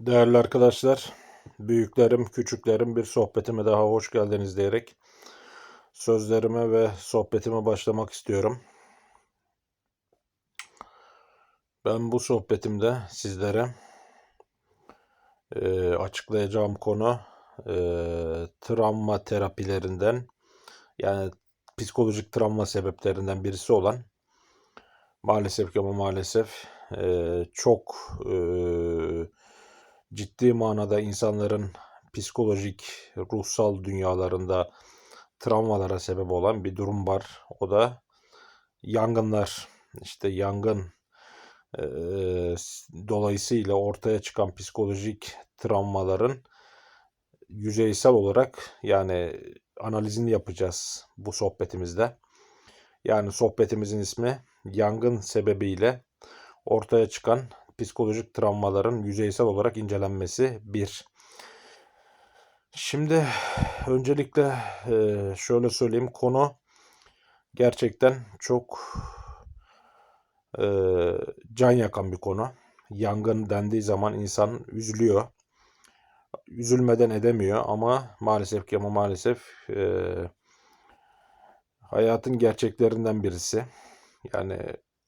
Değerli arkadaşlar, büyüklerim, küçüklerim bir sohbetime daha hoş geldiniz diyerek sözlerime ve sohbetime başlamak istiyorum. Ben bu sohbetimde sizlere e, açıklayacağım konu e, travma terapilerinden yani psikolojik travma sebeplerinden birisi olan maalesef ki ama maalesef e, çok e, ciddi manada insanların psikolojik, ruhsal dünyalarında travmalara sebep olan bir durum var. O da yangınlar. İşte yangın e, dolayısıyla ortaya çıkan psikolojik travmaların yüzeysel olarak yani analizini yapacağız bu sohbetimizde. Yani sohbetimizin ismi yangın sebebiyle ortaya çıkan psikolojik travmaların yüzeysel olarak incelenmesi bir. Şimdi öncelikle e, şöyle söyleyeyim konu gerçekten çok e, can yakan bir konu. Yangın dendiği zaman insan üzülüyor. Üzülmeden edemiyor ama maalesef ki ama maalesef e, hayatın gerçeklerinden birisi. Yani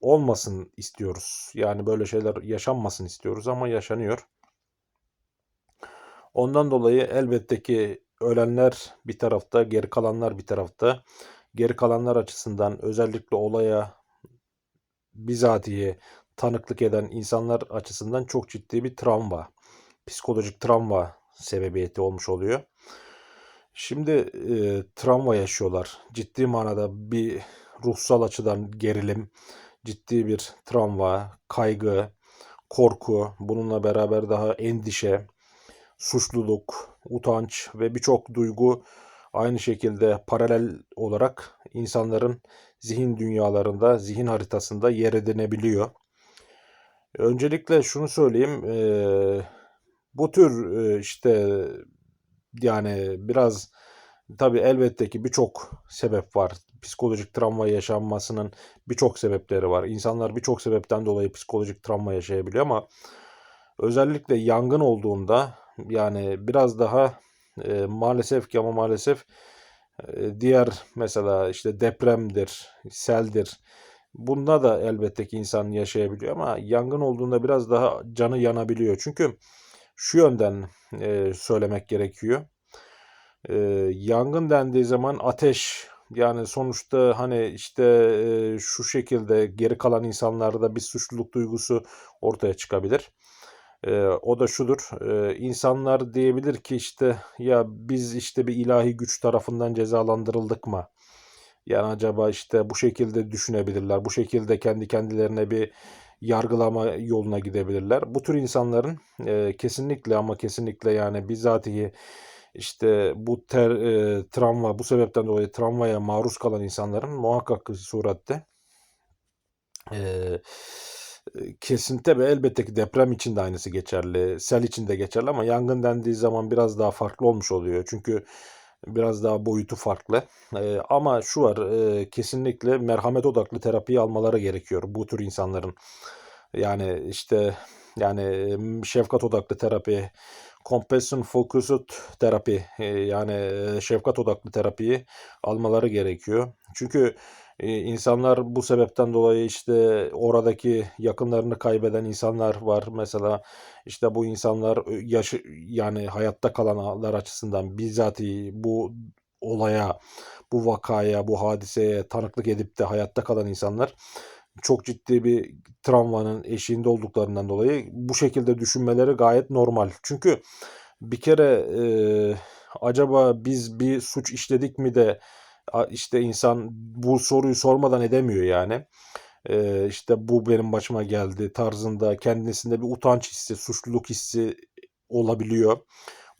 olmasın istiyoruz. Yani böyle şeyler yaşanmasın istiyoruz ama yaşanıyor. Ondan dolayı elbette ki ölenler bir tarafta, geri kalanlar bir tarafta. Geri kalanlar açısından özellikle olaya bizatihi tanıklık eden insanlar açısından çok ciddi bir travma, psikolojik travma sebebiyeti olmuş oluyor. Şimdi e, travma yaşıyorlar. Ciddi manada bir ruhsal açıdan gerilim, ciddi bir travma, kaygı, korku, bununla beraber daha endişe, suçluluk, utanç ve birçok duygu aynı şekilde paralel olarak insanların zihin dünyalarında, zihin haritasında yer edinebiliyor. Öncelikle şunu söyleyeyim, bu tür işte yani biraz tabii elbette ki birçok sebep var psikolojik travma yaşanmasının birçok sebepleri var. İnsanlar birçok sebepten dolayı psikolojik travma yaşayabiliyor ama özellikle yangın olduğunda yani biraz daha e, maalesef ki ama maalesef e, diğer mesela işte depremdir, seldir. Bunda da elbette ki insan yaşayabiliyor ama yangın olduğunda biraz daha canı yanabiliyor. Çünkü şu yönden e, söylemek gerekiyor. E, yangın dendiği zaman ateş yani sonuçta hani işte e, şu şekilde geri kalan insanlarda bir suçluluk duygusu ortaya çıkabilir. E, o da şudur. E, insanlar diyebilir ki işte ya biz işte bir ilahi güç tarafından cezalandırıldık mı? Yani acaba işte bu şekilde düşünebilirler. Bu şekilde kendi kendilerine bir yargılama yoluna gidebilirler. Bu tür insanların e, kesinlikle ama kesinlikle yani bizatihi işte bu ter, e, travma bu sebepten dolayı travmaya maruz kalan insanların muhakkak surette e, kesin tabi elbette ki deprem için de aynısı geçerli, sel için de geçerli ama yangın dendiği zaman biraz daha farklı olmuş oluyor. Çünkü biraz daha boyutu farklı. E, ama şu var, e, kesinlikle merhamet odaklı terapiyi almaları gerekiyor bu tür insanların. Yani işte yani şefkat odaklı terapi, compassion focused terapi yani şefkat odaklı terapiyi almaları gerekiyor. Çünkü insanlar bu sebepten dolayı işte oradaki yakınlarını kaybeden insanlar var. Mesela işte bu insanlar yaşı yani hayatta kalanlar açısından bizzati bu olaya, bu vakaya, bu hadiseye tanıklık edip de hayatta kalan insanlar çok ciddi bir travmanın eşiğinde olduklarından dolayı bu şekilde düşünmeleri gayet normal. Çünkü bir kere e, acaba biz bir suç işledik mi de işte insan bu soruyu sormadan edemiyor yani. E, işte bu benim başıma geldi tarzında kendisinde bir utanç hissi, suçluluk hissi olabiliyor.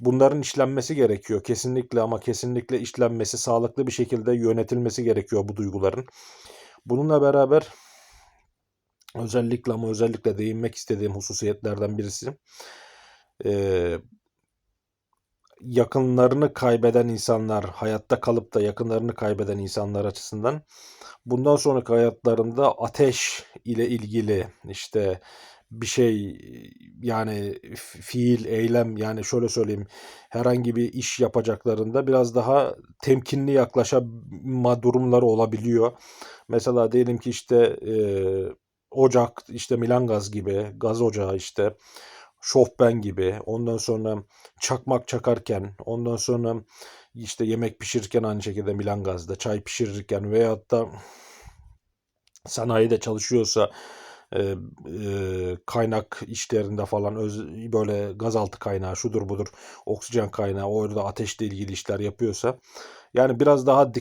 Bunların işlenmesi gerekiyor kesinlikle ama kesinlikle işlenmesi, sağlıklı bir şekilde yönetilmesi gerekiyor bu duyguların. Bununla beraber özellikle ama özellikle değinmek istediğim hususiyetlerden birisi e, yakınlarını kaybeden insanlar, hayatta kalıp da yakınlarını kaybeden insanlar açısından bundan sonraki hayatlarında ateş ile ilgili işte bir şey yani fiil, eylem yani şöyle söyleyeyim herhangi bir iş yapacaklarında biraz daha temkinli yaklaşma durumları olabiliyor. Mesela diyelim ki işte e, ocak işte Milan gaz gibi gaz ocağı işte şofben gibi ondan sonra çakmak çakarken ondan sonra işte yemek pişirirken aynı şekilde Milan gazda çay pişirirken veyahut da sanayide çalışıyorsa e, e, kaynak işlerinde falan öz, böyle gazaltı kaynağı şudur budur oksijen kaynağı orada ateşle ilgili işler yapıyorsa yani biraz daha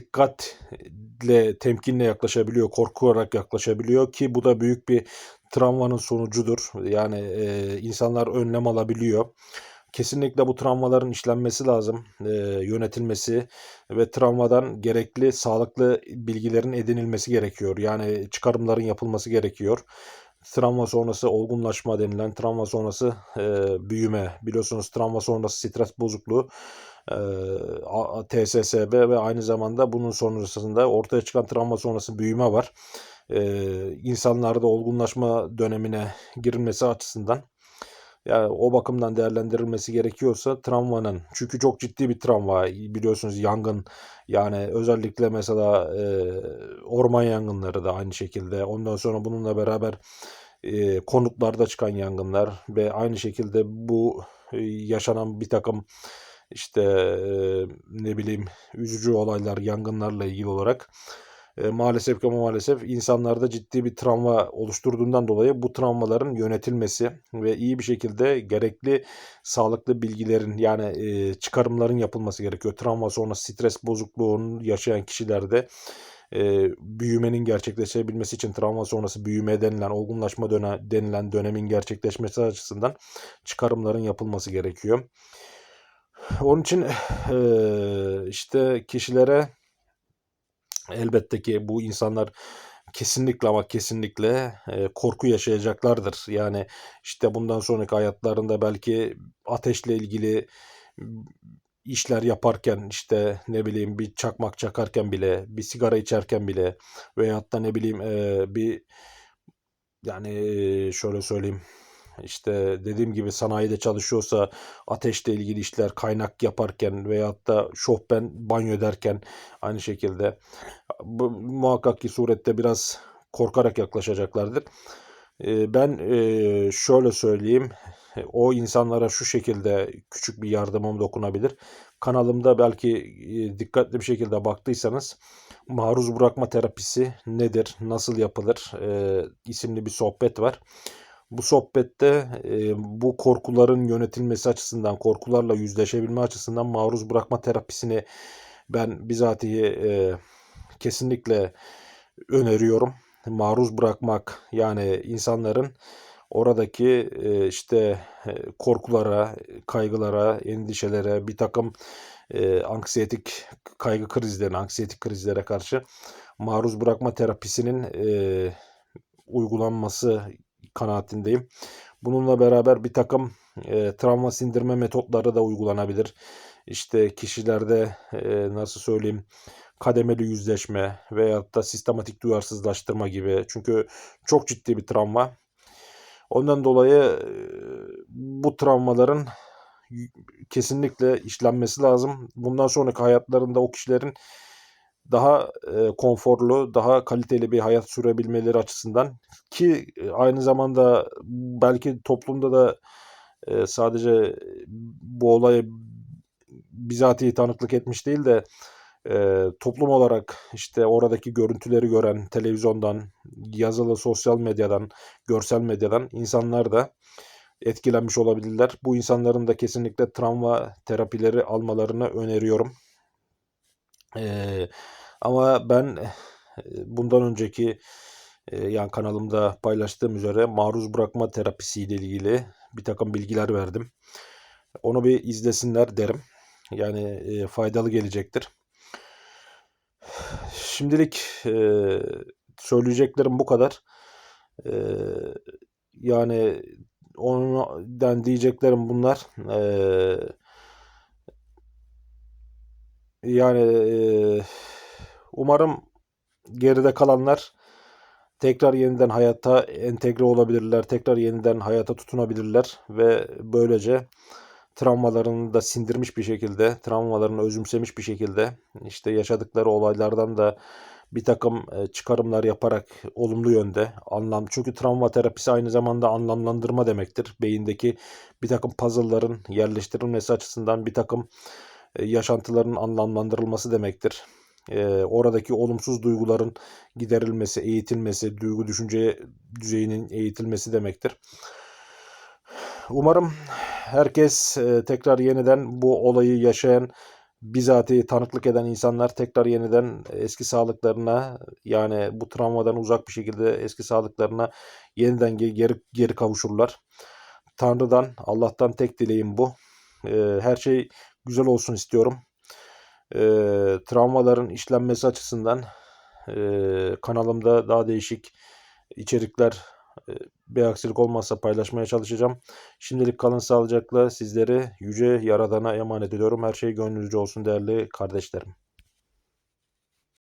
dikkatle temkinle yaklaşabiliyor korkarak yaklaşabiliyor ki bu da büyük bir travmanın sonucudur yani e, insanlar önlem alabiliyor. Kesinlikle bu travmaların işlenmesi lazım, e, yönetilmesi ve travmadan gerekli sağlıklı bilgilerin edinilmesi gerekiyor. Yani çıkarımların yapılması gerekiyor. Travma sonrası olgunlaşma denilen travma sonrası e, büyüme. Biliyorsunuz travma sonrası stres bozukluğu TSSB ve aynı zamanda bunun sonrasında ortaya çıkan travma sonrası büyüme var. İnsanlarda olgunlaşma dönemine girilmesi açısından yani o bakımdan değerlendirilmesi gerekiyorsa travmanın çünkü çok ciddi bir travma biliyorsunuz yangın yani özellikle mesela e, orman yangınları da aynı şekilde ondan sonra bununla beraber e, konutlarda çıkan yangınlar ve aynı şekilde bu e, yaşanan bir takım işte e, ne bileyim üzücü olaylar yangınlarla ilgili olarak e, maalesef ki maalesef insanlarda ciddi bir travma oluşturduğundan dolayı bu travmaların yönetilmesi ve iyi bir şekilde gerekli sağlıklı bilgilerin yani e, çıkarımların yapılması gerekiyor. Travma sonrası stres bozukluğunu yaşayan kişilerde e, büyümenin gerçekleşebilmesi için travma sonrası büyüme denilen olgunlaşma döne, denilen dönemin gerçekleşmesi açısından çıkarımların yapılması gerekiyor. Onun için işte kişilere elbette ki bu insanlar kesinlikle ama kesinlikle korku yaşayacaklardır. Yani işte bundan sonraki hayatlarında belki ateşle ilgili işler yaparken işte ne bileyim bir çakmak çakarken bile bir sigara içerken bile veyahut da ne bileyim bir yani şöyle söyleyeyim işte dediğim gibi sanayide çalışıyorsa ateşle ilgili işler kaynak yaparken veyahut da şofben banyo ederken aynı şekilde bu, muhakkak ki surette biraz korkarak yaklaşacaklardır. Ben şöyle söyleyeyim o insanlara şu şekilde küçük bir yardımım dokunabilir. Kanalımda belki dikkatli bir şekilde baktıysanız maruz bırakma terapisi nedir, nasıl yapılır isimli bir sohbet var. Bu sohbette e, bu korkuların yönetilmesi açısından, korkularla yüzleşebilme açısından maruz bırakma terapisini ben bizatihi e, kesinlikle öneriyorum. Maruz bırakmak yani insanların oradaki e, işte e, korkulara, kaygılara, endişelere, bir takım e, anksiyetik kaygı krizlerine, anksiyetik krizlere karşı maruz bırakma terapisinin e, uygulanması kanaatindeyim. Bununla beraber bir takım e, travma sindirme metotları da uygulanabilir. İşte kişilerde e, nasıl söyleyeyim kademeli yüzleşme veyahut da sistematik duyarsızlaştırma gibi. Çünkü çok ciddi bir travma. Ondan dolayı e, bu travmaların kesinlikle işlenmesi lazım. Bundan sonraki hayatlarında o kişilerin daha e, konforlu, daha kaliteli bir hayat sürebilmeleri açısından ki e, aynı zamanda belki toplumda da e, sadece bu olaya bizatihi tanıklık etmiş değil de e, toplum olarak işte oradaki görüntüleri gören televizyondan, yazılı sosyal medyadan, görsel medyadan insanlar da etkilenmiş olabilirler. Bu insanların da kesinlikle travma terapileri almalarını öneriyorum. Ee, ama ben bundan önceki e, yani kanalımda paylaştığım üzere maruz bırakma terapisi ile ilgili bir takım bilgiler verdim. Onu bir izlesinler derim. Yani e, faydalı gelecektir. Şimdilik söyleyeceklerim bu kadar. Yani ondan diyeceklerim bunlar. E, yani umarım geride kalanlar tekrar yeniden hayata entegre olabilirler, tekrar yeniden hayata tutunabilirler ve böylece travmalarını da sindirmiş bir şekilde, travmalarını özümsemiş bir şekilde işte yaşadıkları olaylardan da bir takım e, çıkarımlar yaparak olumlu yönde anlam çünkü travma terapisi aynı zamanda anlamlandırma demektir. Beyindeki bir takım puzzle'ların yerleştirilmesi açısından bir takım e, yaşantıların anlamlandırılması demektir. E, oradaki olumsuz duyguların giderilmesi, eğitilmesi, duygu düşünce düzeyinin eğitilmesi demektir. Umarım herkes e, tekrar yeniden bu olayı yaşayan, bizatihi tanıklık eden insanlar tekrar yeniden eski sağlıklarına yani bu travmadan uzak bir şekilde eski sağlıklarına yeniden ge- geri, geri kavuşurlar. Tanrı'dan, Allah'tan tek dileğim bu. E, her şey güzel olsun istiyorum. E, travmaların işlenmesi açısından e, kanalımda daha değişik içerikler e, bir aksilik olmazsa paylaşmaya çalışacağım. Şimdilik kalın sağlıcakla sizleri yüce yaradana emanet ediyorum. Her şey gönlünüzce olsun değerli kardeşlerim.